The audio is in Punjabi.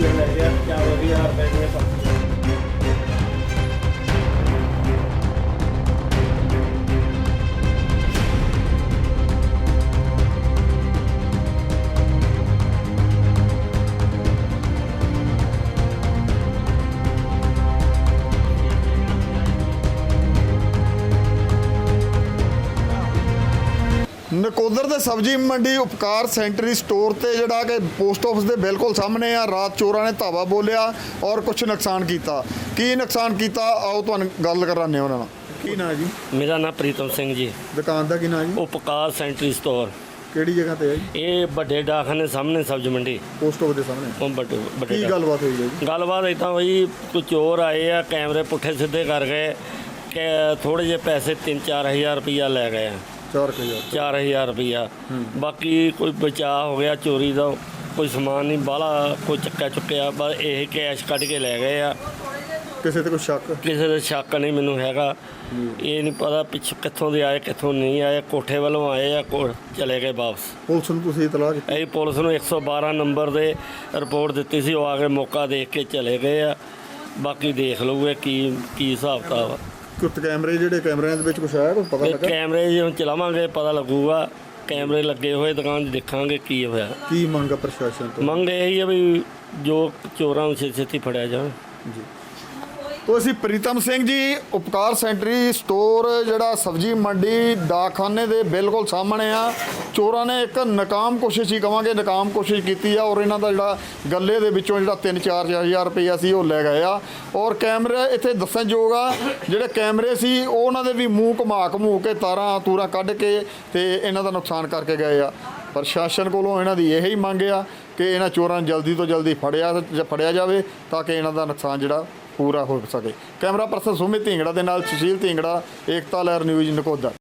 ਵਧੀਆ ਲੱਗਿਆ ਕਿਆ ਵਧੀਆ ਬੈਠੇ ਸਭ। ਨਕੋਦਰ ਦੇ ਸਬਜ਼ੀ ਮੰਡੀ ਉਪਕਾਰ ਸੈਂਟਰੀ ਸਟੋਰ ਤੇ ਜਿਹੜਾ ਕਿ ਪੋਸਟ ਆਫਿਸ ਦੇ ਬਿਲਕੁਲ ਸਾਹਮਣੇ ਆ ਰਾਤ ਚੋਰਾਂ ਨੇ ਧਾਵਾ ਬੋਲਿਆ ਔਰ ਕੁਝ ਨੁਕਸਾਨ ਕੀਤਾ। ਕੀ ਨੁਕਸਾਨ ਕੀਤਾ? ਆਓ ਤੁਹਾਨੂੰ ਗੱਲ ਕਰਾਂਦੇ ਉਹਨਾਂ ਨਾਲ। ਕੀ ਨਾਂ ਜੀ? ਮੇਰਾ ਨਾਮ ਪ੍ਰੀਤਮ ਸਿੰਘ ਜੀ। ਦੁਕਾਨ ਦਾ ਕੀ ਨਾਂ ਜੀ? Upkar sanitary store. ਕਿਹੜੀ ਜਗ੍ਹਾ ਤੇ ਹੈ ਜੀ? ਇਹ ਵੱਡੇ ਡਾਕਖਾਨੇ ਸਾਹਮਣੇ ਸਬਜ਼ੀ ਮੰਡੀ। ਪੋਸਟ ਆਫਿਸ ਦੇ ਸਾਹਮਣੇ। ਉਹ ਵੱਡੇ ਵੱਡੇ ਕੀ ਗੱਲਬਾਤ ਹੋਈ ਹੈ ਜੀ? ਗੱਲਬਾਤ ਇਦਾਂ ਹੋਈ ਕੋਈ ਚੋਰ ਆਏ ਆ ਕੈਮਰੇ ਪੁੱਠੇ ਸਿੱਧੇ ਕਰ ਗਏ ਕਿ ਥੋੜੇ ਜਿਹੇ ਪੈਸੇ 3-4000 ਰੁਪਈਆ ਲੈ ਗਏ ਆ। 4000 4000 ਰੁਪਈਆ। ਬਾਕੀ ਕੋਈ ਬਚਾਅ ਹੋ ਗਿਆ ਚੋਰੀ ਦਾ ਕੋਈ ਸਮਾਨ ਨਹੀਂ ਬਾਹਲਾ ਕੋਈ ਚੱਕਾ ਚੁੱਕਿਆ ਬਸ ਇਹ ਕੈਸ਼ ਕੱਢ ਕੇ ਲੈ ਗਏ ਆ। ਕਿਸੇ ਤੇ ਕੋਈ ਸ਼ੱਕ? ਕਿਸੇ ਦਾ ਸ਼ੱਕ ਨਹੀਂ ਮੈਨੂੰ ਹੈਗਾ। ਇਹ ਨਹੀਂ ਪਤਾ ਪਿੱਛੇ ਕਿੱਥੋਂ ਦੇ ਆਏ ਕਿੱਥੋਂ ਨਹੀਂ ਆਏ ਕੋਠੇ ਵੱਲੋਂ ਆਏ ਆ ਕੋ ਚਲੇ ਗਏ ਵਾਪਸ। ਪੁਲਿਸ ਨੂੰ ਤੁਸੀਂ ਇਤਲਾਹ ਕੀਤੀ? ਅਸੀਂ ਪੁਲਿਸ ਨੂੰ 112 ਨੰਬਰ ਦੇ ਰਿਪੋਰਟ ਦਿੱਤੀ ਸੀ ਉਹ ਆ ਕੇ ਮੌਕਾ ਦੇਖ ਕੇ ਚਲੇ ਗਏ ਆ। ਬਾਕੀ ਦੇਖ ਲਊਗੇ ਕੀ ਕੀ ਹਿਸਾਬ ਕਿਤਾਬ ਆ। ਕੁੱਤ ਕੈਮਰੇ ਜਿਹੜੇ ਕੈਮਰਿਆਂ ਦੇ ਵਿੱਚ ਕੁਝ ਆਇਆ ਕੋਈ ਪਤਾ ਲੱਗਾ? ਕੈਮਰੇ ਜਦੋਂ ਚਲਾਵਾਂਗੇ ਪਤਾ ਲੱਗੂਗਾ। ਕੈਮਰੇ ਲੱਗੇ ਹੋਏ ਦੁਕਾਨ 'ਚ ਦੇਖਾਂਗੇ ਕੀ ਹੋਇਆ। ਕੀ ਮੰਗ ਆ ਪ੍ਰਸ਼ਾਸਨ ਤੋਂ? ਮੰਗ ਇਹੀ ਆ ਵੀ ਜੋ ਚੋਰਾਂ ਨੂੰ ਛੇਤੀ ਛੇਤੀ ਫੜਿਆ ਜਾਵੇ ਜੀ। ਤੋ ਅਸੀਂ ਪ੍ਰੀਤਮ ਸਿੰਘ ਜੀ, ਉਪਕਾਰ ਸੈਂਟਰੀ ਸਟੋਰ, ਜਿਹੜਾ ਸਬਜ਼ੀ ਮੰਡੀ, ਡਾਕਖਾਨੇ ਦੇ ਬਿਲਕੁਲ ਸਾਹਮਣੇ ਆ। ਚੋਰਾਂ ਨੇ ਇੱਕ ਨਾਕਾਮ ਕੋਸ਼ਿਸ਼ ਹੀ ਕਵਾਂਗੇ, ਨਾਕਾਮ ਕੋਸ਼ਿਸ਼ ਕੀਤੀ ਆ ਔਰ ਇਹਨਾਂ ਦਾ ਜਿਹੜਾ ਗੱਲੇ ਦੇ ਵਿੱਚੋਂ ਜਿਹੜਾ 3-4 ਹਜ਼ਾਰ ਰੁਪਈਆ ਸੀ, ਉਹ ਲੈ ਗਏ ਆ। ਔਰ ਕੈਮਰੇ ਇੱਥੇ ਦੱਸਣਯੋਗ ਆ, ਜਿਹੜੇ ਕੈਮਰੇ ਸੀ, ਉਹ ਉਹਨਾਂ ਦੇ ਵੀ ਮੂੰਹ ਘੁਮਾ ਘਮੂ ਕੇ ਤਾਰਾਂ ਤੂਰਾਂ ਕੱਢ ਕੇ ਤੇ ਇਹਨਾਂ ਦਾ ਨੁਕਸਾਨ ਕਰਕੇ ਗਏ ਆ। ਪ੍ਰਸ਼ਾਸਨ ਕੋਲੋਂ ਇਹਨਾਂ ਦੀ ਇਹੀ ਮੰਗ ਆ ਕਿ ਇਹਨਾਂ ਚੋਰਾਂ ਨੂੰ ਜਲਦੀ ਤੋਂ ਜਲਦੀ ਫੜਿਆ ਫੜਿਆ ਜਾਵੇ ਤਾਂ ਕਿ ਇਹਨਾਂ ਦਾ ਨੁਕਸਾਨ ਜਿਹੜਾ ਪੂਰਾ ਹੋ ਸਕੇ। ਕੈਮਰਾ ਪਰਸਨ ਸੁਮਿਤ ਢਿੰਗੜਾ ਦੇ ਨਾਲ ਸੁਸ਼ੀਲ ਢਿੰਗੜਾ, ਏਕਤਾ ਲਹਿਰ ਨਿਊਜ਼ ਨਕੋਦਰ।